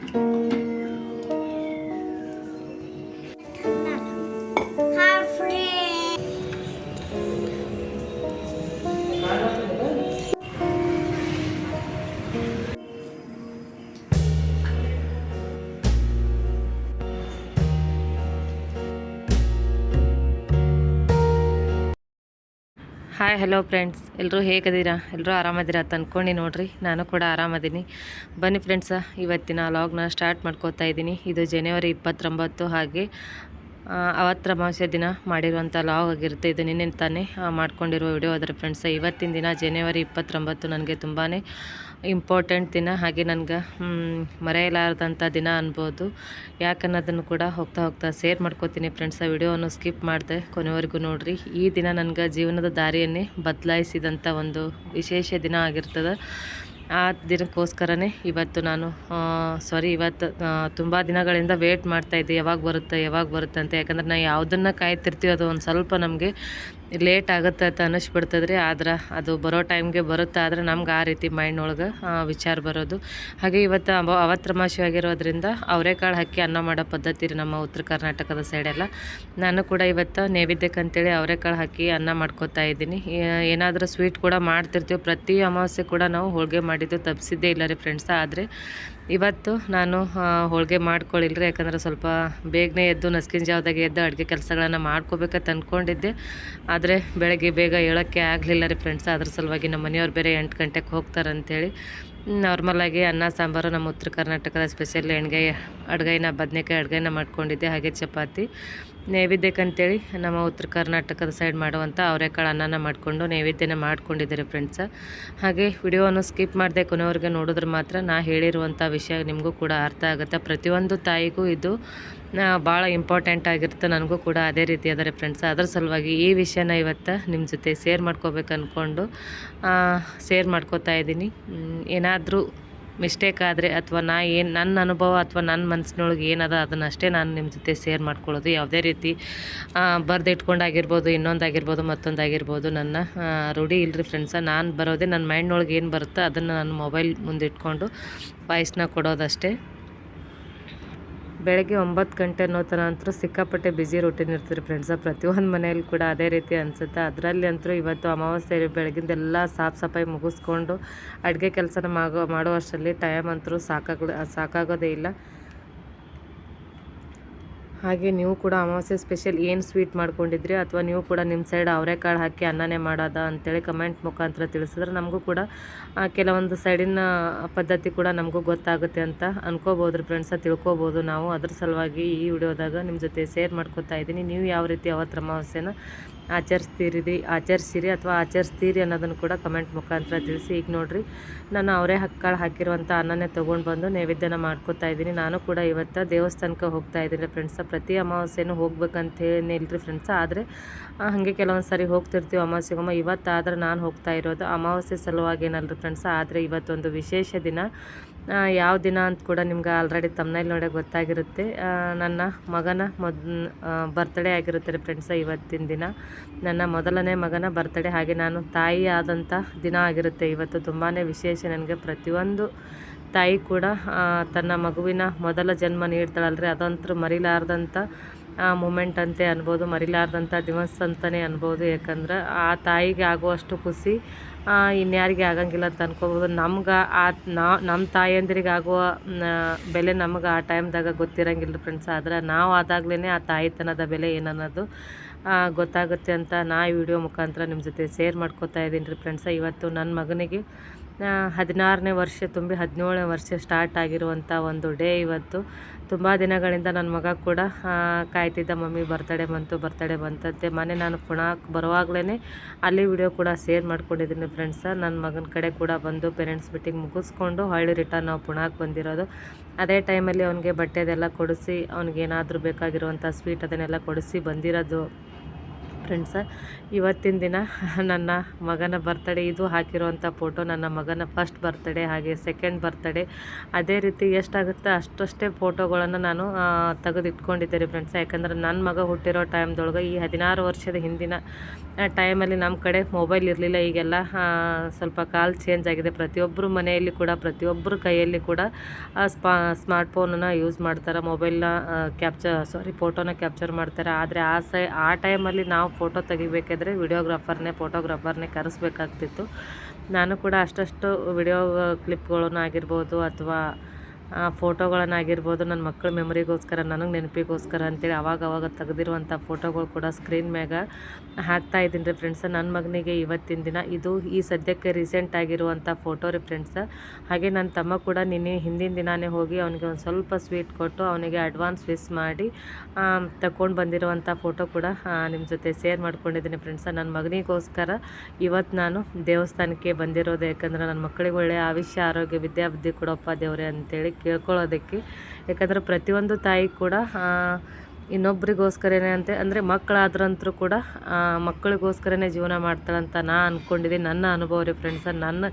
Thank you. Hi hello friends ಎಲ್ಲರೂ ಹೇಗದೀರಾ ಎಲ್ಲರೂ ಆರಾಮದಿರಾ ಅಂತ ಅಂದ್ಕೊಂಡು ನೋಡಿರಿ. ನಾನು ಕೂಡ ಆರಾಮದೀನಿ. ಬನ್ನಿ ಫ್ರೆಂಡ್ಸ ಇವತ್ತಿನ ಲಾಗ್ನ ಸ್ಟಾರ್ಟ್ ಮಾಡ್ಕೋತಾ ಇದ್ದೀನಿ. ಇದು ಜನವರಿ ಇಪ್ಪತ್ತೊಂಬತ್ತು ಹಾಗೆ ಅವತ್ತರ ಅಮಾವಾಸ್ಯೆ ದಿನ ಮಾಡಿರುವಂಥ ಲಾಗ್ ಆಗಿರುತ್ತೆ. ಇದು ನಿನ್ನೆ ತಾನೇ ಮಾಡ್ಕೊಂಡಿರುವ ಮಾಡ್ಕೊಂಡಿರೋ ವಿಡಿಯೋ ಅದರ ಫ್ರೆಂಡ್ಸ ಇವತ್ತಿನ ದಿನ ಜನವರಿ ಇಪ್ಪತ್ತೊಂಬತ್ತು. ನನಗೆ ತುಂಬಾ ಇಂಪಾರ್ಟೆಂಟ್ ದಿನ ಹಾಗೆ ನನಗೆ ಮರೆಯಲಾರದಂಥ ದಿನ ಅನ್ಬೋದು. ಯಾಕನ್ನೋದನ್ನು ಕೂಡ ಹೋಗ್ತಾ ಹೋಗ್ತಾ ಶೇರ್ ಮಾಡ್ಕೋತೀನಿ ಫ್ರೆಂಡ್ಸ ವಿಡಿಯೋವನ್ನು ಸ್ಕಿಪ್ ಮಾಡಿದೆ ಕೊನೆವರೆಗೂ ನೋಡಿರಿ. ಈ ದಿನ ನನಗೆ ಜೀವನದ ದಾರಿಯನ್ನೇ ಬದಲಾಯಿಸಿದಂಥ ಒಂದು ವಿಶೇಷ ದಿನ ಆಗಿರ್ತದೆ. ಆ ದಿನಕ್ಕೋಸ್ಕರನೇ ಇವತ್ತು ನಾನು ಸಾರಿ ಇವತ್ತು ತುಂಬ ದಿನಗಳಿಂದ ವೇಟ್ ಮಾಡ್ತಾಯಿದ್ದೆ ಯಾವಾಗ ಬರುತ್ತೆ ಯಾವಾಗ ಬರುತ್ತೆ ಅಂತ. ಯಾಕಂದ್ರೆ ನಾನು ಯಾವುದನ್ನು ಕಾಯ್ತಿರ್ತೀವಿ ಅದು ಒಂದು ಸ್ವಲ್ಪ ನಮಗೆ ಲೇಟ್ ಆಗುತ್ತೆ ಅಂತ ಅನ್ನಿಸ್ಬಿಡ್ತದ್ರಿ. ಆದ್ರೆ ಅದು ಬರೋ ಟೈಮ್ಗೆ ಬರುತ್ತೆ. ಆದರೆ ನಮ್ಗೆ ಆ ರೀತಿ ಮೈಂಡ್ ಒಳಗೆ ವಿಚಾರ ಬರೋದು. ಹಾಗೆ ಇವತ್ತು ಅವ, ಅವತ್ರಮಾಸಿ ಆಗಿರೋದ್ರಿಂದ ಅವರೆಕಾಳು ಹಾಕಿ ಅನ್ನ ಮಾಡೋ ಪದ್ಧತಿ ರೀ ನಮ್ಮ ಉತ್ತರ ಕರ್ನಾಟಕದ ಸೈಡೆಲ್ಲ. ನಾನು ಕೂಡ ಇವತ್ತು ನೈವೇದ್ಯಕ್ಕೆ ಅಂತೇಳಿ ಅವರೆಕಾಳು ಹಾಕಿ ಅನ್ನ ಮಾಡ್ಕೋತಾ ಇದ್ದೀನಿ. ಏನಾದರೂ ಸ್ವೀಟ್ ಕೂಡ ಮಾಡ್ತಿರ್ತೀವಿ. ಪ್ರತಿ ಅಮಾವಾಸ್ಯೆ ಕೂಡ ನಾವು ಹೋಳಿಗೆ ಮಾಡಿದ್ದು ತಪ್ಪಿಸಿದ್ದೇ ಇಲ್ಲ ರೀ ಫ್ರೆಂಡ್ಸ. ಆದರೆ ಇವತ್ತು ನಾನು ಹೋಳಿಗೆ ಮಾಡ್ಕೊಳ್ಳಿಲ್ಲ ರೀ ಯಾಕಂದ್ರೆ ಸ್ವಲ್ಪ ಬೇಗನೆ ಎದ್ದು ನಸ್ಕಿನ ಜಾವದಾಗೆ ಎದ್ದು ಅಡುಗೆ ಕೆಲಸಗಳನ್ನು ಮಾಡ್ಕೋಬೇಕಂತ ಅಂದ್ಕೊಂಡಿದ್ದೆ ಆದರೆ ಬೆಳಗ್ಗೆ ಬೇಗ ಹೇಳೋಕ್ಕೆ ಆಗಲಿಲ್ಲ ರೀ ಫ್ರೆಂಡ್ಸ್ ಅದ್ರ ಸಲುವಾಗಿ ನಮ್ಮ ಮನೆಯವ್ರು ಬೇರೆ ಎಂಟು ಗಂಟೆಗೆ ಹೋಗ್ತಾರಂತೇಳಿ. ನಾರ್ಮಲಾಗಿ ಅನ್ನ, ಸಾಂಬಾರು, ನಮ್ಮ ಉತ್ತರ ಕರ್ನಾಟಕದ ಸ್ಪೆಷಲ್ ಎಣ್ಗಾಯಿ ಅಡುಗೆನ ಬದನೆಕಾಯಿ ಅಡುಗೆನ ಮಾಡ್ಕೊಂಡಿದ್ದೆ, ಹಾಗೆ ಚಪಾತಿ. ನೈವೇದ್ಯಕ್ಕಂತೇಳಿ ನಮ್ಮ ಉತ್ತರ ಕರ್ನಾಟಕದ ಸೈಡ್ ಮಾಡುವಂಥ ಅವರೆಕಾಳು ಅನ್ನನ ಮಾಡಿಕೊಂಡು ನೈವೇದ್ಯನ ಮಾಡ್ಕೊಂಡಿದ್ದಾರೆ ಫ್ರೆಂಡ್ಸ ಹಾಗೆ ವಿಡಿಯೋವನ್ನು ಸ್ಕಿಪ್ ಮಾಡದೆ ಕೊನೆಯವ್ರಿಗೆ ನೋಡಿದ್ರೆ ಮಾತ್ರ ನಾ ಹೇಳಿರುವಂಥ ವಿಷಯ ನಿಮಗೂ ಕೂಡ ಅರ್ಥ ಆಗುತ್ತೆ. ಪ್ರತಿಯೊಂದು ತಾಯಿಗೂ ಇದು ಭಾಳ ಇಂಪಾರ್ಟೆಂಟ್ ಆಗಿರುತ್ತೆ. ನನಗೂ ಕೂಡ ಅದೇ ರೀತಿ ಅದರ ಫ್ರೆಂಡ್ಸ್ ಅದರ ಸಲುವಾಗಿ ಈ ವಿಷಯನ ಇವತ್ತು ನಿಮ್ಮ ಜೊತೆ ಶೇರ್ ಮಾಡ್ಕೋಬೇಕು ಅಂದ್ಕೊಂಡು ಶೇರ್ ಮಾಡ್ಕೋತಾ ಇದ್ದೀನಿ. ಏನಾದರೂ ಮಿಸ್ಟೇಕ್ ಆದರೆ ಅಥವಾ ನಾ ಏನು ನನ್ನ ಅನುಭವ ಅಥವಾ ನನ್ನ ಮನಸ್ಸಿನೊಳಗೆ ಏನದ ಅದನ್ನಷ್ಟೇ ನಾನು ನಿಮ್ಮ ಜೊತೆ ಶೇರ್ ಮಾಡ್ಕೊಳ್ಳೋದು. ಯಾವುದೇ ರೀತಿ ಬರೆದಿಟ್ಕೊಂಡಾಗಿರ್ಬೋದು ಇನ್ನೊಂದಾಗಿರ್ಬೋದು, ಮತ್ತೊಂದಾಗಿರ್ಬೋದು, ನನ್ನ ರೂಢಿ ಇಲ್ಲರಿ ಫ್ರೆಂಡ್ಸ ನಾನು ಬರೋದೇ ನನ್ನ ಮೈಂಡ್ನೊಳಗೆ ಏನು ಬರುತ್ತೋ ಅದನ್ನು ನನ್ನ ಮೊಬೈಲ್ ಮುಂದಿಟ್ಕೊಂಡು ವಾಯ್ಸ್ನ ಕೊಡೋದಷ್ಟೇ. ಬೆಳಗ್ಗೆ ಒಂಬತ್ತು ಗಂಟೆ ಅನ್ನೋ ಥರ ಅಂತೂ ಸಿಕ್ಕಾಪಟ್ಟೆ ಬ್ಯುಸಿ ರೊಟೀನ್ ಇರ್ತಾರೆ ಫ್ರೆಂಡ್ಸ ಪ್ರತಿಯೊಂದು ಮನೆಯಲ್ಲಿ ಕೂಡ ಅದೇ ರೀತಿ ಅನಿಸುತ್ತೆ. ಅದರಲ್ಲಿ ಅಂತೂ ಇವತ್ತು ಅಮಾವಾಸ್ಯೆ ಬೆಳಗಿಂದೆಲ್ಲ ಸಾಫ್ ಸಫಾಯಿ ಮುಗಿಸ್ಕೊಂಡು ಅಡುಗೆ ಕೆಲಸನ ಮಾಡೋ ಮಾಡುವಷ್ಟರಲ್ಲಿ ಟೈಮ್ ಅಂತೂ ಸಾಕಾಗ ಸಾಕಾಗೋದೇ ಇಲ್ಲ. ಹಾಗೆ ನೀವು ಕೂಡ ಅಮಾವಾಸ್ಯೆ ಸ್ಪೆಷಲ್ ಏನು ಸ್ವೀಟ್ ಮಾಡ್ಕೊಂಡಿದ್ರಿ? ಅಥವಾ ನೀವು ಕೂಡ ನಿಮ್ಮ ಸೈಡ್ ಅವರೆಕಾಳು ಹಾಕಿ ಅನ್ನನೇ ಮಾಡೋದ ಅಂತೇಳಿ ಕಮೆಂಟ್ ಮುಖಾಂತರ ತಿಳಿಸಿದ್ರೆ ನಮಗೂ ಕೂಡ ಕೆಲವೊಂದು ಸೈಡಿನ ಪದ್ಧತಿ ಕೂಡ ನಮಗೂ ಗೊತ್ತಾಗುತ್ತೆ ಅಂತ ಅನ್ಕೋಬೋದು ಫ್ರೆಂಡ್ಸ ತಿಳ್ಕೊಬೋದು ನಾವು. ಅದ್ರ ಸಲುವಾಗಿ ಈ ವಿಡಿಯೋದಾಗ ನಿಮ್ಮ ಜೊತೆ ಶೇರ್ ಮಾಡ್ಕೊತಾ ಇದ್ದೀನಿ. ನೀವು ಯಾವ ರೀತಿ ಅವತ್ತು ಅಮಾವಾಸ್ಯೆನ ಆಚರಿಸ್ತೀರಿ ಆಚರಿಸಿರಿ ಅಥವಾ ಆಚರಿಸ್ತೀರಿ ಅನ್ನೋದನ್ನು ಕೂಡ ಕಮೆಂಟ್ ಮುಖಾಂತರ ತಿಳಿಸಿ. ಈಗ ನೋಡಿರಿ, ನಾನು ಅವರೇ ಹಕ್ಕಾಳು ಹಾಕಿರುವಂಥ ಅನ್ನನೇ ತೊಗೊಂಡು ಬಂದು ನೈವೇದ್ಯನ ಮಾಡ್ಕೊತಾ ಇದ್ದೀನಿ. ನಾನು ಕೂಡ ಇವತ್ತು ದೇವಸ್ಥಾನಕ್ಕೆ ಹೋಗ್ತಾ ಇದ್ದೀನಿ ಫ್ರೆಂಡ್ಸ ಪ್ರತಿ ಅಮಾವಾಸ್ಯೆನೂ ಹೋಗ್ಬೇಕಂತ ಏನಿಲ್ರಿ ಫ್ರೆಂಡ್ಸ ಆದರೆ ಹಾಗೆ ಕೆಲವೊಂದು ಸಾರಿ ಹೋಗ್ತಿರ್ತೀವಿ ಅಮಾವಾಸ್ಯೆಗೊಮ್ಮ ಇವತ್ತಾದ್ರೆ ನಾನು ಹೋಗ್ತಾ ಇರೋದು. ಅಮಾವಾಸ್ಯೆ ಸಲುವಾಗಿ ಏನಲ್ರಿ ಫ್ರೆಂಡ್ಸ್ ಆದರೆ ಇವತ್ತೊಂದು ವಿಶೇಷ ದಿನ. ಯಾವ ದಿನ ಅಂತ ಕೂಡ ನಿಮ್ಗೆ ಆಲ್ರೆಡಿ ತಮ್ಮನೇಲಿ ನೋಡೋ ಗೊತ್ತಾಗಿರುತ್ತೆ. ನನ್ನ ಮಗನ ಮೊದ್ ಬರ್ತಡೇ ಆಗಿರುತ್ತೆ ರೀ ಫ್ರೆಂಡ್ಸ ಇವತ್ತಿನ ದಿನ. ನನ್ನ ಮೊದಲನೇ ಮಗನ ಬರ್ತಡೇ ಹಾಗೆ ನಾನು ತಾಯಿ ಆದಂಥ ದಿನ ಆಗಿರುತ್ತೆ. ಇವತ್ತು ತುಂಬಾ ವಿಶೇಷ. ನನಗೆ ಪ್ರತಿಯೊಂದು ತಾಯಿ ಕೂಡ ತನ್ನ ಮಗುವಿನ ಮೊದಲ ಜನ್ಮ ನೀಡ್ತಾಳಲ್ರಿ. ಅದಂತೂ ಮರಿಲಾರ್ದಂಥ ಮೂಮೆಂಟ್ ಅಂತೆ ಅನ್ಬೋದು. ಮರಿಲಾರ್ದಂಥ ದಿವಸ ಅಂತಲೇ ಅನ್ಬೋದು. ಯಾಕಂದ್ರೆ ಆ ತಾಯಿಗೆ ಆಗುವಷ್ಟು ಖುಷಿ ಇನ್ಯಾರಿಗೆ ಆಗಂಗಿಲ್ಲ ಅಂತ ಅನ್ಕೋಬೋದು. ನಮ್ಗೆ ಆ, ನಾ ನಮ್ಮ ತಾಯಂದಿರಿಗೆ ಆಗುವ ಬೆಲೆ ನಮ್ಗೆ ಆ ಟೈಮ್ದಾಗ ಗೊತ್ತಿರಂಗಿಲ್ಲ ಫ್ರೆಂಡ್ಸ್ ಆದ್ರೆ ನಾವು ಆದಾಗ್ಲೇ ಆ ತಾಯಿತನದ ಬೆಲೆ ಏನನ್ನೋದು ಗೊತ್ತಾಗುತ್ತೆ ಅಂತ ನಾ ಈ ವಿಡಿಯೋ ಮುಖಾಂತರ ನಿಮ್ಮ ಜೊತೆ ಶೇರ್ ಮಾಡ್ಕೋತಾ ಇದ್ದೀನಿ ರೀ ಫ್ರೆಂಡ್ಸ ಇವತ್ತು ನನ್ನ ಮಗನಿಗೆ ಹದಿನಾರನೇ ವರ್ಷ ತುಂಬಿ ಹದಿನೇಳನೇ ವರ್ಷ ಸ್ಟಾರ್ಟ್ ಆಗಿರುವಂಥ ಒಂದು ಡೇ ಇವತ್ತು. ತುಂಬ ದಿನಗಳಿಂದ ನನ್ನ ಮಗ ಕೂಡ ಕಾಯ್ತಿದ್ದ, ಮಮ್ಮಿ ಬರ್ತಡೇ ಬಂತು ಬರ್ತಡೇ ಬಂತಂತೆ. ಮನೆ ನಾನು ಪುಣಾಕ್ ಬರುವಾಗಲೇ ಅಲ್ಲಿ ವಿಡಿಯೋ ಕೂಡ ಶೇರ್ ಮಾಡ್ಕೊಂಡಿದ್ದೀನಿ ಫ್ರೆಂಡ್ಸ ನನ್ನ ಮಗನ ಕಡೆ ಕೂಡ ಬಂದು ಪೇರೆಂಟ್ಸ್ ಮೀಟಿಂಗ್ ಮುಗಿಸ್ಕೊಂಡು ಹಳ್ಳಿ ರಿಟರ್ನ್ ನಾವು ಪುಣಾಕ್ ಬಂದಿರೋದು. ಅದೇ ಟೈಮಲ್ಲಿ ಅವನಿಗೆ ಬಟ್ಟೆದೆಲ್ಲ ಕೊಡಿಸಿ, ಅವನಿಗೆ ಏನಾದರೂ ಬೇಕಾಗಿರುವಂಥ ಸ್ವೀಟ್ ಅದನ್ನೆಲ್ಲ ಕೊಡಿಸಿ ಬಂದಿರೋದು. ಫ್ರೆಂಡ್ಸ ಇವತ್ತಿನ ದಿನ ನನ್ನ ಮಗನ ಬರ್ತಡೇ ಇದು ಹಾಕಿರುವಂಥ ಫೋಟೋ ನನ್ನ ಮಗನ ಫಸ್ಟ್ ಬರ್ತಡೇ ಹಾಗೆ ಸೆಕೆಂಡ್ ಬರ್ತಡೇ ಅದೇ ರೀತಿ ಎಷ್ಟಾಗುತ್ತೆ ಅಷ್ಟಷ್ಟೇ ಫೋಟೋಗಳನ್ನು ನಾನು ತೆಗೆದಿಟ್ಕೊಂಡಿದ್ದೆ ರೀ ಫ್ರೆಂಡ್ಸ್ ಯಾಕಂದ್ರೆ ನನ್ನ ಮಗ ಹುಟ್ಟಿರೋ ಟೈಮ್ದೊಳಗೆ ಈ ಹದಿನಾರು ವರ್ಷದ ಹಿಂದಿನ ಟೈಮಲ್ಲಿ ನಮ್ಮ ಕಡೆ ಮೊಬೈಲ್ ಇರಲಿಲ್ಲ. ಈಗೆಲ್ಲ ಸ್ವಲ್ಪ ಕಾಲ್ ಚೇಂಜ್ ಆಗಿದೆ. ಪ್ರತಿಯೊಬ್ಬರು ಮನೆಯಲ್ಲಿ ಕೂಡ ಪ್ರತಿಯೊಬ್ಬರ ಕೈಯಲ್ಲಿ ಕೂಡ ಸ್ಪಾ ಸ್ಮಾರ್ಟ್ಫೋನನ್ನು ಯೂಸ್ ಮಾಡ್ತಾರೆ. ಮೊಬೈಲ್ನ ಕ್ಯಾಪ್ಚರ್ ಸಾರಿ ಫೋಟೋನ ಕ್ಯಾಪ್ಚರ್ ಮಾಡ್ತಾರೆ. ಆದರೆ ಆ ಸೈ, ಆ ಟೈಮಲ್ಲಿ ನಾವು ಫೋಟೋ ತೆಗಿಬೇಕಾದ್ರೆ ವಿಡಿಯೋಗ್ರಾಫರ್ನೇ ಫೋಟೋಗ್ರಾಫರ್ನೇ ಕರೆಸ್ಬೇಕಾಗ್ತಿತ್ತು. ನಾನು ಕೂಡ ಅಷ್ಟಷ್ಟು ವಿಡಿಯೋ ಕ್ಲಿಪ್ಗಳನ್ನು ಆಗಿರ್ಬೋದು ಅಥವಾ ಫೋಟೋಗಳನ್ನಾಗಿರ್ಬೋದು ನನ್ನ ಮಕ್ಕಳ ಮೆಮೊರಿಗೋಸ್ಕರ, ನನಗೆ ನೆನಪಿಗೋಸ್ಕರ ಅಂತೇಳಿ ಅವಾಗ ಅವಾಗ ತೆಗೆದಿರುವಂಥ ಫೋಟೋಗಳು ಕೂಡ ಸ್ಕ್ರೀನ್ ಮ್ಯಾಗ ಹಾಕ್ತಾ ಇದ್ದೀನಿ ರೀ ಫ್ರೆಂಡ್ಸ. ನನ್ನ ಮಗನಿಗೆ ಇವತ್ತಿನ ದಿನ ಇದು ಈ ಸದ್ಯಕ್ಕೆ ರೀಸೆಂಟ್ ಆಗಿರುವಂಥ ಫೋಟೋ ರೀ ಫ್ರೆಂಡ್ಸ. ಹಾಗೆ ನನ್ನ ತಮ್ಮ ಕೂಡ ನಿನ್ನೆ ಹಿಂದಿನ ದಿನಾನೇ ಹೋಗಿ ಅವನಿಗೆ ಒಂದು ಸ್ವಲ್ಪ ಸ್ವೀಟ್ ಕೊಟ್ಟು ಅವನಿಗೆ ಅಡ್ವಾನ್ಸ್ ವಿಸ್ ಮಾಡಿ ತಗೊಂಡು ಬಂದಿರುವಂಥ ಫೋಟೋ ಕೂಡ ನಿಮ್ಮ ಜೊತೆ ಶೇರ್ ಮಾಡ್ಕೊಂಡಿದ್ದೀನಿ ಫ್ರೆಂಡ್ಸ. ನನ್ನ ಮಗನಿಗೋಸ್ಕರ ಇವತ್ತು ನಾನು ದೇವಸ್ಥಾನಕ್ಕೆ ಬಂದಿರೋದು ಯಾಕಂದ್ರೆ ನನ್ನ ಮಕ್ಕಳಿಗೆ ಒಳ್ಳೆಯ ಆವಿಷ್ಯ ಆರೋಗ್ಯ, ವಿದ್ಯಾಬುದ್ಧಿ ಕೊಡಪ್ಪ ದೇವರೇ ಅಂತೇಳಿ ಕೇಳ್ಕೊಳ್ಳೋದಕ್ಕೆ. ಯಾಕಂದರೆ ಪ್ರತಿಯೊಂದು ತಾಯಿ ಕೂಡ ಇನ್ನೊಬ್ರಿಗೋಸ್ಕರನೇ ಅಂತ, ಅಂದರೆ ಮಕ್ಕಳಾದ್ರಂತರೂ ಕೂಡ ಮಕ್ಕಳಿಗೋಸ್ಕರನೇ ಜೀವನ ಮಾಡ್ತಾಳಂತ ನಾ ಅಂದ್ಕೊಂಡಿದ್ದೀನಿ ನನ್ನ ಅನುಭವ ರೀ ಫ್ರೆಂಡ್ಸ ನನ್ನ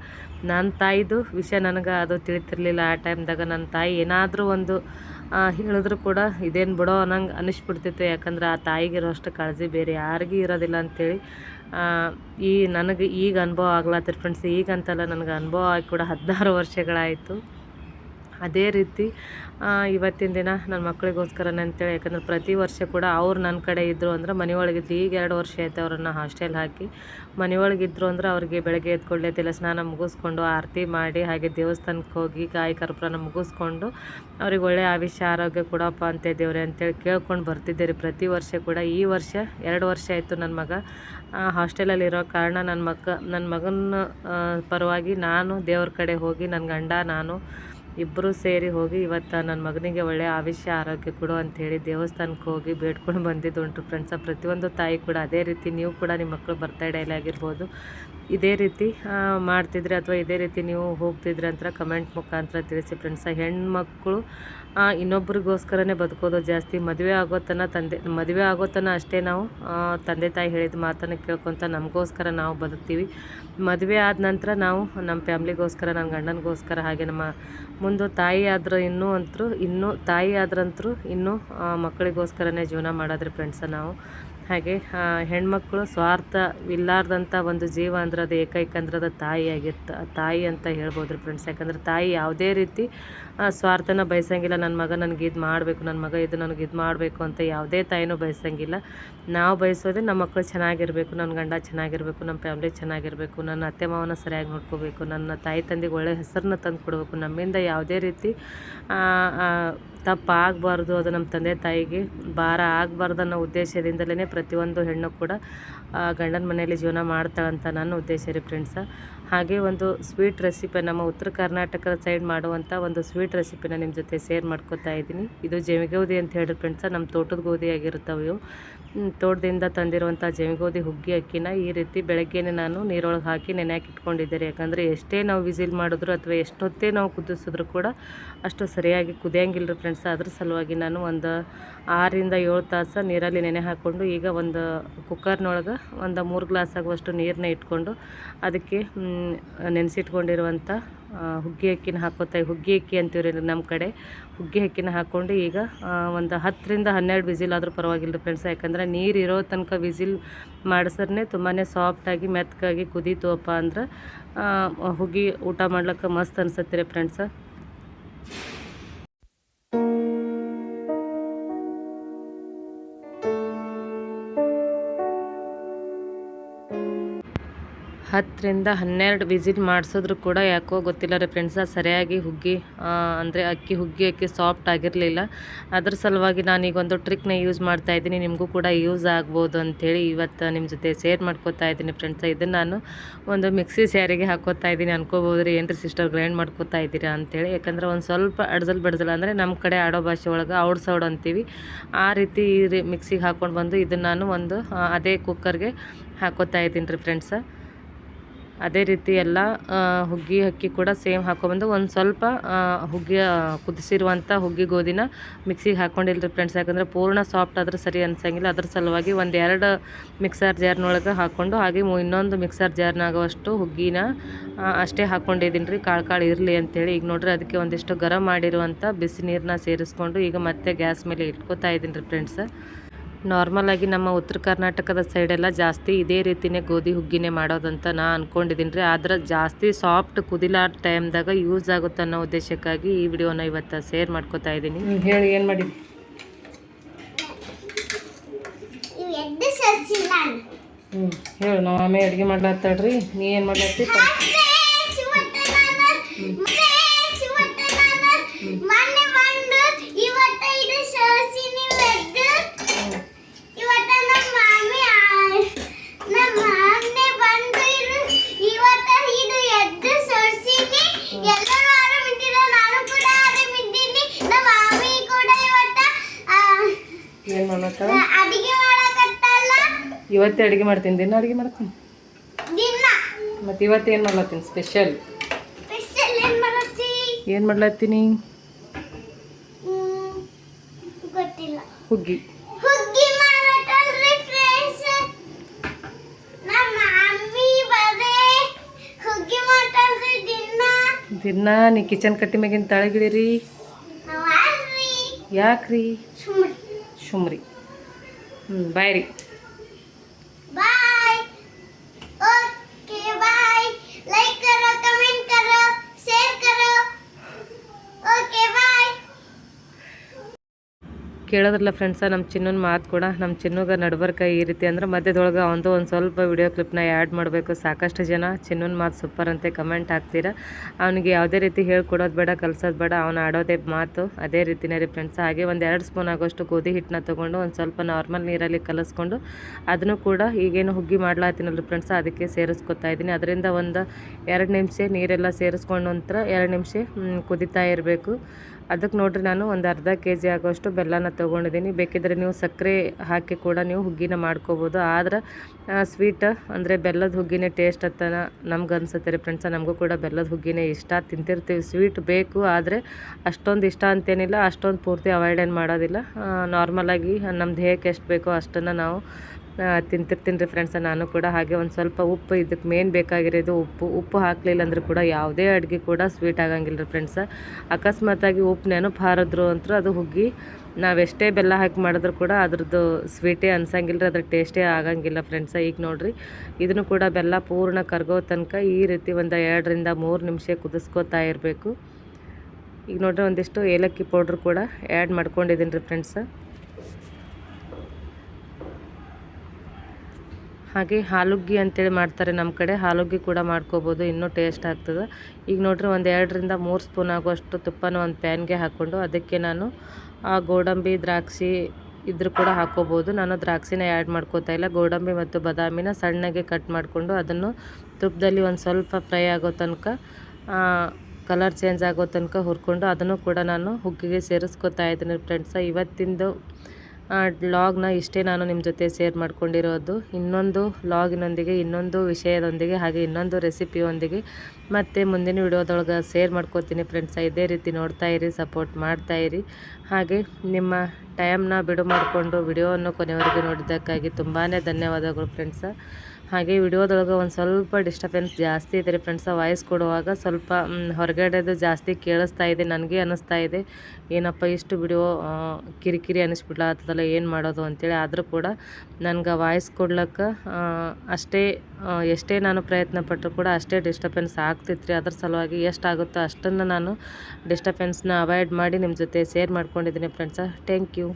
ನನ್ನ ತಾಯಿದು ವಿಷಯ ನನಗೆ ಅದು ತಿಳಿತಿರ್ಲಿಲ್ಲ ಆ ಟೈಮ್ದಾಗ ನನ್ನ ತಾಯಿ ಏನಾದರೂ ಒಂದು ಹೇಳಿದ್ರು ಕೂಡ ಇದೇನು ಬಿಡೋ ಅನ್ನಂಗೆ ಅನ್ನಿಸ್ಬಿಡ್ತಿತ್ತು ಯಾಕಂದ್ರೆ ಆ ತಾಯಿಗಿರೋ ಅಷ್ಟು ಕಾಳಜಿ ಬೇರೆ ಯಾರಿಗೂ ಇರೋದಿಲ್ಲ ಅಂಥೇಳಿ ಈ ನನಗೆ ಈಗ ಅನುಭವ ಆಗ್ಲತ್ತಿರ ಫ್ರೆಂಡ್ಸ್ ಈಗಂತಲ್ಲ ನನಗೆ ಅನುಭವ ಆಗಿ ಕೂಡ ಹದಿನಾರು ವರ್ಷಗಳಾಯಿತು. ಅದೇ ರೀತಿ ಇವತ್ತಿನ ದಿನ ನನ್ನ ಮಕ್ಕಳಿಗೋಸ್ಕರನೇ ಅಂತೇಳಿ ಯಾಕಂದ್ರೆ ಪ್ರತಿ ವರ್ಷ ಕೂಡ ಅವ್ರು ನನ್ನ ಕಡೆ ಇದ್ದರು ಅಂದ್ರೆ ಮನೆಯೊಳಗಿದ್ದು ಈಗ ಎರಡು ವರ್ಷ ಆಯ್ತು ಅವರನ್ನು ಹಾಸ್ಟೆಲ್ ಹಾಕಿ. ಮನೆಯೊಳಗಿದ್ರು ಅಂದ್ರೆ ಅವ್ರಿಗೆ ಬೆಳಗ್ಗೆ ಎದ್ಕೊಳ್ಳೇತಿಲ್ಲ ಸ್ನಾನ ಮುಗಿಸ್ಕೊಂಡು ಆರತಿ ಮಾಡಿ, ಹಾಗೆ ದೇವಸ್ಥಾನಕ್ಕೆ ಹೋಗಿ ಕಾಯಿ ಕರ್ಪುರನ ಮುಗಿಸ್ಕೊಂಡು, ಅವ್ರಿಗೆ ಒಳ್ಳೆ ಆವಿಷ್ಯ ಆರೋಗ್ಯ ಕೊಡಪ್ಪ ಅಂತ ದೇವ್ರೆ ಅಂತೇಳಿ ಕೇಳ್ಕೊಂಡು ಬರ್ತಿದ್ದೆ ರೀ ಪ್ರತಿ ವರ್ಷ ಕೂಡ ಈ ವರ್ಷ ಎರಡು ವರ್ಷ ಆಯಿತು ನನ್ನ ಮಗ ಹಾಸ್ಟೆಲಲ್ಲಿರೋ ಕಾರಣ ನನ್ನ ಮಕ್ಕ ನನ್ನ ಮಗನ ಪರವಾಗಿ ನಾನು ದೇವ್ರ ಕಡೆ ಹೋಗಿ ನನ್ನ ಗಂಡ, ನಾನು ಇಬ್ಬರು ಸೇರಿ ಹೋಗಿ ಇವತ್ತು ನನ್ನ ಮಗನಿಗೆ ಒಳ್ಳೆಯ ಆವಿಷ್ಯ, ಆರೋಗ್ಯ ಕೊಡು ಅಂಥೇಳಿ ದೇವಸ್ಥಾನಕ್ಕೆ ಹೋಗಿ ಬೇಡ್ಕೊಂಡು ಬಂದಿದ್ದು ಉಂಟು ಫ್ರೆಂಡ್ಸ ಪ್ರತಿಯೊಂದು ತಾಯಿ ಕೂಡ ಅದೇ ರೀತಿ ನೀವು ಕೂಡ ನಿಮ್ಮ ಮಕ್ಕಳು ಬರ್ತಡೇಲಿ ಆಗಿರ್ಬೋದು. ಇದೇ ರೀತಿ ಮಾಡ್ತಿದ್ರೆ ಅಥವಾ ಇದೇ ರೀತಿ ನೀವು ಹೋಗ್ತಿದ್ರೆ ಅಂತ ಕಮೆಂಟ್ ಮುಖಾಂತರ ತಿಳಿಸಿ ಫ್ರೆಂಡ್ಸ ಹೆಣ್ಮಕ್ಳು ಇನ್ನೊಬ್ರಿಗೋಸ್ಕರನೇ ಬದುಕೋದು ಜಾಸ್ತಿ. ಮದುವೆ ಆಗೋತನ ತಂದೆ, ಮದುವೆ ಆಗೋತನ ಅಷ್ಟೇ ನಾವು ತಂದೆ ತಾಯಿ ಹೇಳಿದ ಮಾತನ್ನು ಕೇಳ್ಕೊತ ನಮಗೋಸ್ಕರ ನಾವು ಬದುಕ್ತೀವಿ. ಮದುವೆ ಆದ ನಂತರ ನಾವು ನಮ್ಮ ಫ್ಯಾಮ್ಲಿಗೋಸ್ಕರ ನನ್ನ ಗಂಡನಿಗೋಸ್ಕರ ಹಾಗೆ ನಮ್ಮ ಮುಂದೆ ತಾಯಿ ಆದ್ರೆ ಇನ್ನೂ ಅಂತೂ ಇನ್ನೂ ತಾಯಿ ಆದ್ರಂತೂ ಇನ್ನೂ ಮಕ್ಕಳಿಗೋಸ್ಕರನೇ ಜೀವನ ಮಾಡೋದ್ರಿ ಫ್ರೆಂಡ್ಸ ನಾವು. ಹಾಗೆ ಹೆಣ್ಮಕ್ಳು ಸ್ವಾರ್ಥವಿಲ್ಲಾರ್ದಂಥ ಒಂದು ಜೀವ ಅಂದ್ರೆ ಅದು ಏಕೈಕ ಅಂದ್ರೆ ಅದು ತಾಯಿ ಆಗಿರ್ತ ತಾಯಿ ಅಂತ ಹೇಳ್ಬೋದು ರೀ ಫ್ರೆಂಡ್ಸ್ ಯಾಕಂದ್ರೆ ತಾಯಿ ಯಾವುದೇ ರೀತಿ ಸ್ವಾರ್ಥನ ಬಯಸಂಗಿಲ್ಲ. ನನ್ನ ಮಗ ನನಗೆ ಇದು ಮಾಡಬೇಕು, ನನ್ನ ಮಗ ಇದು ನನಗೆ ಇದು ಮಾಡಬೇಕು ಅಂತ ಯಾವುದೇ ತಾಯಿನೂ ಬಯಸಂಗಿಲ್ಲ. ನಾವು ಬಯಸೋದೇ ನಮ್ಮ ಮಕ್ಕಳು ಚೆನ್ನಾಗಿರಬೇಕು, ನನ್ನ ಗಂಡ ಚೆನ್ನಾಗಿರಬೇಕು, ನಮ್ಮ ಫ್ಯಾಮ್ಲಿ ಚೆನ್ನಾಗಿರಬೇಕು, ನನ್ನ ಅತ್ತೆ ಮಾವನ ಸರಿಯಾಗಿ ನೋಡ್ಕೋಬೇಕು, ನನ್ನ ತಾಯಿ ತಂದೆಗೆ ಒಳ್ಳೆಯ ಹೆಸರನ್ನ ತಂದು ಕೊಡಬೇಕು ನಮ್ಮಿಂದ ಯಾವುದೇ ರೀತಿ ತಪ್ಪಾಗಬಾರ್ದು ಅದು ನಮ್ಮ ತಂದೆ ತಾಯಿಗೆ. ಭಾರ ಆಗಬಾರ್ದು ಅನ್ನೋ ಉದ್ದೇಶದಿಂದಲೇ ಪ್ರತಿಯೊಂದು ಹೆಣ್ಣು ಕೂಡ ಗಂಡನ ಮನೆಯಲ್ಲಿ ಜೀವನ ಮಾಡ್ತಾಳಂತ ನನ್ನ ಉದ್ದೇಶ ರೀ ಫ್ರೆಂಡ್ಸ ಹಾಗೆ ಒಂದು ಸ್ವೀಟ್ ರೆಸಿಪಿ ನಮ್ಮ ಉತ್ತರ ಕರ್ನಾಟಕದ ಸೈಡ್ ಮಾಡುವಂಥ ಒಂದು ಸ್ವೀಟ್ ರೆಸಿಪಿನ ನಿಮ್ಮ ಜೊತೆ ಶೇರ್ ಮಾಡ್ಕೋತಾ ಇದ್ದೀನಿ. ಇದು ಜಮಿಗೋದಿ ಅಂತ ಹೇಳಿ ಫ್ರೆಂಡ್ಸ ನಮ್ಮ ತೋಟದ ಗೋಧಿ ಆಗಿರುತ್ತವೆ ಇವು ತೋಟದಿಂದ ತಂದಿರುವಂಥ ಜಮಿಗೋಧಿ ಹುಗ್ಗಿ, ಅಕ್ಕಿನ ಈ ರೀತಿ ಬೆಳಗ್ಗೆನೇ ನಾನು ನೀರೊಳಗೆ ಹಾಕಿ ನೆನೆಯಾಕೆ ಇಟ್ಕೊಂಡಿದ್ದೆ ಯಾಕಂದರೆ ಎಷ್ಟೇ ನಾವು ವಿಸಿಲ್ ಮಾಡಿದ್ರು ಅಥವಾ ಎಷ್ಟೊತ್ತೇ ನಾವು ಕುದಿಸಿದ್ರು ಕೂಡ ಅಷ್ಟು ಸರಿಯಾಗಿ ಕುದಿಯಂಗಿಲ್ಲ ಫ್ರೆಂಡ್ಸ್ ಅದ್ರ ಸಲುವಾಗಿ ನಾನು ಒಂದು ಆರರಿಂದ ಏಳು ತಾಸು ನೀರಲ್ಲಿ ನೆನೆ ಹಾಕ್ಕೊಂಡು ಈಗ ಒಂದು ಕುಕ್ಕರ್ನೊಳಗೆ ಒಂದು ಮೂರು ಗ್ಲಾಸ್ ಆಗುವಷ್ಟು ನೀರನ್ನ ಇಟ್ಕೊಂಡು ಅದಕ್ಕೆ ನೆನೆಸಿಟ್ಕೊಂಡಿರುವಂಥ ಹುಗ್ಗಿ ಅಕ್ಕಿನ ಹಾಕೋತಾ ಹುಗ್ಗಿ ಅಕ್ಕಿ ಅಂತೀವ್ರಿ ನಮ್ಮ ಕಡೆ. ಹುಗ್ಗಿ ಅಕ್ಕಿನ ಹಾಕ್ಕೊಂಡು ಈಗ ಒಂದು ಹತ್ತರಿಂದ ಹನ್ನೆರಡು ವಿಸಿಲ್ ಆದರೂ ಪರವಾಗಿಲ್ಲ ಫ್ರೆಂಡ್ಸ್ ಯಾಕಂದ್ರೆ ನೀರು ಇರೋ ತನಕ ವಿಸಿಲ್ ಮಾಡಿಸ್ರೆ ತುಂಬಾ ಸಾಫ್ಟಾಗಿ ಮೆತ್ತಗಾಗಿ ಕುದೀತುವಪ್ಪ ಅಂದ್ರೆ ಹುಗ್ಗಿ ಊಟ ಮಾಡ್ಲಿಕ್ಕೆ ಮಸ್ತ್ ಅನ್ಸತ್ತೆ ರೀ ಫ್ರೆಂಡ್ಸ ಹತ್ತರಿಂದ ಹನ್ನೆರಡು ವಿಸಿಟ್ ಮಾಡಿಸಿದ್ರು ಕೂಡ ಯಾಕೋ ಗೊತ್ತಿಲ್ಲ ರೀ ಫ್ರೆಂಡ್ಸ ಸರಿಯಾಗಿ ಹುಗ್ಗಿ ಅಂದರೆ ಅಕ್ಕಿ ಹುಗ್ಗಿ, ಅಕ್ಕಿ ಸಾಫ್ಟ್ ಆಗಿರಲಿಲ್ಲ. ಅದ್ರ ಸಲುವಾಗಿ ನಾನೀಗೊಂದು ಟ್ರಿಕ್ನ ಯೂಸ್ ಮಾಡ್ತಾ ಇದ್ದೀನಿ. ನಿಮಗೂ ಕೂಡ ಯೂಸ್ ಆಗ್ಬೋದು ಅಂಥೇಳಿ ಇವತ್ತು ನಿಮ್ಮ ಜೊತೆ ಶೇರ್ ಮಾಡ್ಕೋತಾ ಇದ್ದೀನಿ ಫ್ರೆಂಡ್ಸ ಇದನ್ನು ನಾನು ಒಂದು ಮಿಕ್ಸಿ ಸ್ಯಾರಿಗೆ ಹಾಕೋತಾ ಇದ್ದೀನಿ. ಅನ್ಕೋಬೋದು ರೀ ಏನು ರೀ ಸಿಸ್ಟರ್ ಗ್ರೈಂಡ್ ಮಾಡ್ಕೋತಾ ಇದ್ದೀರಾ ಅಂಥೇಳಿ ಯಾಕಂದ್ರೆ ಒಂದು ಸ್ವಲ್ಪ ಅಡ್ಜಲ್ ಬಡ್ಜಲ್ ಅಂದರೆ ನಮ್ಮ ಕಡೆ ಆಡೋ ಭಾಷೆ ಒಳಗೆ ಔಡ್ ಸೌಡ್ ಅಂತೀವಿ. ಆ ರೀತಿ ಮಿಕ್ಸಿಗೆ ಹಾಕ್ಕೊಂಡು ಬಂದು ಇದನ್ನು ನಾನು ಒಂದು ಅದೇ ಕುಕ್ಕರ್ಗೆ ಹಾಕೋತಾ ಇದ್ದೀನಿ ರೀ ಫ್ರೆಂಡ್ಸ ಅದೇ ರೀತಿ ಎಲ್ಲ ಹುಗ್ಗಿ, ಅಕ್ಕಿ ಕೂಡ ಸೇಮ್ ಹಾಕೊಬಂದು ಒಂದು ಸ್ವಲ್ಪ ಹುಗ್ಗಿ ಕುದಿಸಿರುವಂಥ ಹುಗ್ಗಿ ಗೋಧಿನ ಮಿಕ್ಸಿಗೆ ಹಾಕ್ಕೊಂಡಿಲ್ಲರಿ ಫ್ರೆಂಡ್ಸ್ ಯಾಕಂದರೆ ಪೂರ್ಣ ಸಾಫ್ಟ್ ಆದ್ರೆ ಸರಿ ಅನ್ಸಂಗಿಲ್ಲ. ಅದ್ರ ಸಲುವಾಗಿ ಒಂದು ಎರಡು ಮಿಕ್ಸರ್ ಜಾರ್ನೊಳಗೆ ಹಾಕ್ಕೊಂಡು ಹಾಗೆ ಇನ್ನೊಂದು ಮಿಕ್ಸರ್ ಜಾರ್ನಾಗುವಷ್ಟು ಹುಗ್ಗಿನ ಅಷ್ಟೇ ಹಾಕ್ಕೊಂಡಿದ್ದೀನಿ ರೀ ಕಾಳು ಕಾಳು ಇರಲಿ ಅಂತೇಳಿ. ಈಗ ನೋಡ್ರಿ ಅದಕ್ಕೆ ಒಂದಿಷ್ಟು ಗರಂ ಮಾಡಿರುವಂಥ ಬಿಸಿ ನೀರನ್ನ ಸೇರಿಸ್ಕೊಂಡು ಈಗ ಮತ್ತೆ ಗ್ಯಾಸ್ ಮೇಲೆ ಇಟ್ಕೋತಾ ಇದ್ದೀನಿ ರೀ ಫ್ರೆಂಡ್ಸ್ ನಾರ್ಮಲ್ ಆಗಿ ನಮ್ಮ ಉತ್ತರ ಕರ್ನಾಟಕದ ಸೈಡೆಲ್ಲ ಜಾಸ್ತಿ ಇದೇ ರೀತಿನೇ ಗೋಧಿ ಹುಗ್ಗಿನೇ ಮಾಡೋದಂತ ನಾ ಅನ್ಕೊಂಡಿದ್ದೀನಿ ರೀ ಆದ್ರೆ ಜಾಸ್ತಿ ಸಾಫ್ಟ್ ಕುದಿಲಾರ ಟೈಮ್ದಾಗ ಯೂಸ್ ಆಗುತ್ತೆ ಅನ್ನೋ ಉದ್ದೇಶಕ್ಕಾಗಿ ಈ ವಿಡಿಯೋನ ಇವತ್ತು ಶೇರ್ ಮಾಡ್ಕೋತಾ ಇದ್ದೀನಿ. ಹೇಳಿ ಏನು ಮಾಡಿದ್ವಿ ಸಸಿಲ್ಲ ಹ್ಞೂ ಹೇಳು ನಾವು ಆಮೇಲೆ ಅಡುಗೆ ಮಾಡ್ಲಾತ್ತಾಳ್ರಿ. ನೀ ಏನು ಮಾಡ್ಲಾತ್ತಿ ಮೊನ್ನೆ ಬಂದು ಇವತ್ತ ಇದು ಸಸಿನಿ ಎದ್ದು ಇವತ್ತ ನಮ್ಮ ಮಾಮಿ ಆ- ನಮ್ಮ ಮಾಮನೆ ಬಂದು ಇದು ಇವತ್ತ ಇದು ಎದ್ದು ಸಸಿನಿ ಎಲ್ಲರೂ ಆರಾಮಿದ್ದೀರ ನಾನು ಕೂಡ ಆರಾಮಿದ್ದೀನಿ ನಮ್ಮ ಮಾಮಿ ಕೂಡ ಇವತ್ತ ಆ, ಏನು ಮಾಡ್ಲತ್ತ ಅಡಿಗೆ ಮಾಡಕತ್ತಲ್ಲ ಇವತ್ತೇ ಅಡುಗೆ ಮಾಡ್ತೀನಿ. ದಿನ ಅಡುಗೆ ಮಾಡ್ತೀನಿ. ಮತ್ತು ಇವತ್ತು ಏನು ಮಾಡ್ಲತ್ತೀನಿ? ಸ್ಪೆಷಲ್ ಏನ್ ಮಾಡ್ಲತ್ತೀನಿ? ಹುಗ್ಗಿ. ದಿನ. ನೀ ಕಿಚನ್ ಕಟ್ಟಿ ಮ್ಯಾಗಿನ ತಳಗಿಳಿರಿ. ಅವಾರ್ರಿ ಯಾಕ್ರಿ? ಸುಮ್ರಿ. ಶುಮ್ರಿ ಹ್ಞೂ ಬಾಯ್ ರೀ ಕೇಳೋದ್ರಲ್ಲ ಫ್ರೆಂಡ್ಸ ನಮ್ಮ ಚಿನ್ನನ ಮಾತು ಕೂಡ ನಮ್ಮ ಚಿನ್ನಗ ನಡ್ಬರ್ಕ ಈ ರೀತಿ ಅಂದ್ರೆ ಮಧ್ಯದೊಳಗೆ ಒಂದು ಒಂದು ಸ್ವಲ್ಪ ವಿಡಿಯೋ ಕ್ಲಿಪ್ನ ಆ್ಯಡ್ ಮಾಡಬೇಕು. ಸಾಕಷ್ಟು ಜನ ಚಿನ್ನನ ಮಾತು ಸೂಪರ್ ಅಂತ ಕಮೆಂಟ್ ಹಾಕ್ತೀರ. ಅವನಿಗೆ ಯಾವುದೇ ರೀತಿ ಹೇಳ್ಕೊಡೋದು ಬೇಡ, ಕಲ್ಸೋದು ಬೇಡ, ಅವನು ಆಡೋದೇ ಮಾತು. ಅದೇ ರೀತಿನೇ ರೀ ಫ್ರೆಂಡ್ಸ್ ಹಾಗೆ ಒಂದು ಎರಡು ಸ್ಪೂನ್ ಆಗೋಷ್ಟು ಗೋಧಿ ಹಿಟ್ಟನ್ನ ತೊಗೊಂಡು ಒಂದು ಸ್ವಲ್ಪ ನಾರ್ಮಲ್ ನೀರಲ್ಲಿ ಕಲಿಸ್ಕೊಂಡು ಅದನ್ನು ಕೂಡ ಈಗೇನು ಹುಗ್ಗಿ ಮಾಡ್ಲಾತೀನಲ್ಲ ಫ್ರೆಂಡ್ಸ್ ಅದಕ್ಕೆ ಸೇರಿಸ್ಕೊತಾ ಇದ್ದೀನಿ. ಅದರಿಂದ ಒಂದು ಎರಡು ನಿಮಿಷ ನೀರೆಲ್ಲ ಸೇರಿಸ್ಕೊಂಡು ನಂತರ ಎರಡು ನಿಮಿಷ ಕುದಿತಾ ಇರಬೇಕು. ಅದಕ್ಕೆ ನೋಡಿರಿ ನಾನು ಒಂದು ಅರ್ಧ ಕೆ ಜಿ ಆಗೋಷ್ಟು ಬೆಲ್ಲನ ತೊಗೊಂಡಿದ್ದೀನಿ. ಬೇಕಿದ್ರೆ ನೀವು ಸಕ್ಕರೆ ಹಾಕಿ ಕೂಡ ನೀವು ಹುಗ್ಗಿನ ಮಾಡ್ಕೋಬೋದು. ಆದ್ರೆ ಸ್ವೀಟ್ ಅಂದರೆ ಬೆಲ್ಲದ ಹುಗ್ಗಿನೇ ಟೇಸ್ಟ್ ಅಂತ ನಮ್ಗೆ ಅನ್ಸುತ್ತೆ ರೀ ಫ್ರೆಂಡ್ಸ ನಮಗೂ ಕೂಡ ಬೆಲ್ಲದ ಹುಗ್ಗಿನೇ ಇಷ್ಟ. ತಿಂತಿರ್ತೀವಿ. ಸ್ವೀಟ್ ಬೇಕು, ಆದರೆ ಅಷ್ಟೊಂದು ಇಷ್ಟ ಅಂತೇನಿಲ್ಲ. ಅಷ್ಟೊಂದು ಪೂರ್ತಿ ಅವಾಯ್ಡ್ ಏನು ಮಾಡೋದಿಲ್ಲ. ನಾರ್ಮಲಾಗಿ ನಮ್ಮ ದೇಹಕ್ಕೆ ಎಷ್ಟು ಬೇಕೋ ಅಷ್ಟನ್ನು ನಾವು ತಿಂತಿರ್ತೀನಿ ರೀ ಫ್ರೆಂಡ್ಸ ನಾನು ಕೂಡ ಹಾಗೆ ಒಂದು ಸ್ವಲ್ಪ ಉಪ್ಪು ಇದಕ್ಕೆ ಮೇನ್ ಬೇಕಾಗಿರೋದು ಉಪ್ಪು. ಉಪ್ಪು ಹಾಕಲಿಲ್ಲ ಅಂದ್ರೆ ಕೂಡ ಯಾವುದೇ ಅಡುಗೆ ಕೂಡ ಸ್ವೀಟ್ ಆಗಂಗಿಲ್ಲ ರೀ ಫ್ರೆಂಡ್ಸ ಅಕಸ್ಮಾತಾಗಿ ಉಪ್ಪು ನೆನಪು ಹಾರಿದ್ರು ಅಂತೂ ಅದು ಹುಗ್ಗಿ ನಾವೆಷ್ಟೇ ಬೆಲ್ಲ ಹಾಕಿ ಮಾಡಿದ್ರು ಕೂಡ ಅದ್ರದ್ದು ಸ್ವೀಟೇ ಅನ್ಸಂಗಿಲ್ಲ ರೀ, ಅದ್ರ ಟೇಸ್ಟೇ ಆಗಂಗಿಲ್ಲ ಫ್ರೆಂಡ್ಸ ಈಗ ನೋಡಿರಿ, ಇದನ್ನು ಕೂಡ ಬೆಲ್ಲ ಪೂರ್ಣ ಕರ್ಗೋ ತನಕ ಈ ರೀತಿ ಒಂದು ಎರಡರಿಂದ ಮೂರು ನಿಮಿಷ ಕುದಿಸ್ಕೋತಾ ಇರಬೇಕು. ಈಗ ನೋಡ್ರಿ ಒಂದಿಷ್ಟು ಏಲಕ್ಕಿ ಪೌಡ್ರ್ ಕೂಡ ಆ್ಯಡ್ ಮಾಡ್ಕೊಂಡಿದ್ದೀನಿ ರೀ ಫ್ರೆಂಡ್ಸ ಹಾಗೆ ಹಾಲುಗ್ಗಿ ಅಂತೇಳಿ ಮಾಡ್ತಾರೆ ನಮ್ಮ ಕಡೆ. ಹಾಲುಗ್ಗಿ ಕೂಡ ಮಾಡ್ಕೋಬೋದು. ಇನ್ನೂ ಟೇಸ್ಟ್ ಆಗ್ತದೆ. ಈಗ ನೋಡಿರಿ ಒಂದು ಎರಡರಿಂದ ಮೂರು ಸ್ಪೂನ್ ಆಗುವಷ್ಟು ತುಪ್ಪನ ಒಂದು ಪ್ಯಾನ್ಗೆ ಹಾಕ್ಕೊಂಡು ಅದಕ್ಕೆ ನಾನು ಆ ಗೋಡಂಬಿ, ದ್ರಾಕ್ಷಿ ಇದ್ರೂ ಕೂಡ ಹಾಕೋಬೋದು. ನಾನು ದ್ರಾಕ್ಷಿನ ಆ್ಯಡ್ ಮಾಡ್ಕೋತಾ ಇಲ್ಲ. ಗೋಡಂಬಿ ಮತ್ತು ಬಾದಾಮಿನ ಸಣ್ಣಗೆ ಕಟ್ ಮಾಡಿಕೊಂಡು ಅದನ್ನು ತುಪ್ಪದಲ್ಲಿ ಒಂದು ಸ್ವಲ್ಪ ಫ್ರೈ ಆಗೋ ತನಕ ಕಲರ್ ಚೇಂಜ್ ಆಗೋ ತನಕ ಹುರ್ಕೊಂಡು ಅದನ್ನು ಕೂಡ ನಾನು ಹುಗ್ಗಿಗೆ ಸೇರಿಸ್ಕೊತಾ ಇದ್ದೀನಿ ಫ್ರೆಂಡ್ಸ ಇವತ್ತಿಂದು ಲಾಗ್ನ ಇಷ್ಟೇ ನಾನು ನಿಮ್ಮ ಜೊತೆ ಶೇರ್ ಮಾಡ್ಕೊಂಡಿರೋದು. ಇನ್ನೊಂದು ಲಾಗಿನೊಂದಿಗೆ ಇನ್ನೊಂದು ವಿಷಯದೊಂದಿಗೆ, ಹಾಗೆ ಇನ್ನೊಂದು ರೆಸಿಪಿಯೊಂದಿಗೆ ಮತ್ತು ಮುಂದಿನ ವಿಡಿಯೋದೊಳಗೆ ಶೇರ್ ಮಾಡ್ಕೋತೀನಿ ಫ್ರೆಂಡ್ಸ ಇದೇ ರೀತಿ ನೋಡ್ತಾ ಇರಿ ಸಪೋರ್ಟ್ ಮಾಡ್ತಾ ಇರಿ. ಹಾಗೆ ನಿಮ್ಮ ಟೈಮ್ನ ಬಿಡು ಮಾಡಿಕೊಂಡು ವಿಡಿಯೋವನ್ನು ಕೊನೆವರೆಗೂ ನೋಡಿದ್ದಕ್ಕಾಗಿ ತುಂಬಾ ಧನ್ಯವಾದಗಳು ಫ್ರೆಂಡ್ಸ ಹಾಗೆ ವಿಡಿಯೋದೊಳಗೆ ಒಂದು ಸ್ವಲ್ಪ ಡಿಸ್ಟರ್ಬೆನ್ಸ್ ಜಾಸ್ತಿ ಇದೆ ರೀ ಫ್ರೆಂಡ್ಸ ವಾಯ್ಸ್ ಕೊಡುವಾಗ ಸ್ವಲ್ಪ ಹೊರಗಡೆದು ಜಾಸ್ತಿ ಕೇಳಿಸ್ತಾ ಇದೆ, ನನಗೆ ಅನ್ನಿಸ್ತಾ ಇದೆ. ಏನಪ್ಪ ಇಷ್ಟು ವಿಡಿಯೋ ಕಿರಿಕಿರಿ ಅನ್ನಿಸ್ಬಿಡ್ಲಾಗ್ತದಲ್ಲ ಏನು ಮಾಡೋದು ಅಂತೇಳಿ. ಆದರೂ ಕೂಡ ನನಗೆ ವಾಯ್ಸ್ ಕೊಡ್ಲಿಕ್ಕೆ ಅಷ್ಟೇ ಎಷ್ಟೇ ನಾನು ಪ್ರಯತ್ನ ಪಟ್ಟರು ಕೂಡ ಅಷ್ಟೇ ಡಿಸ್ಟರ್ಬೆನ್ಸ್ ಆಗ್ತಿತ್ತು ರೀ ಅದ್ರ ಸಲುವಾಗಿ ಎಷ್ಟಾಗುತ್ತೋ ಅಷ್ಟನ್ನು ನಾನು ಡಿಸ್ಟರ್ಬೆನ್ಸ್ನ ಅವಾಯ್ಡ್ ಮಾಡಿ ನಿಮ್ಮ ಜೊತೆ ಶೇರ್ ಮಾಡ್ಕೊಂಡಿದ್ದೀನಿ ಫ್ರೆಂಡ್ಸ ಥ್ಯಾಂಕ್ ಯು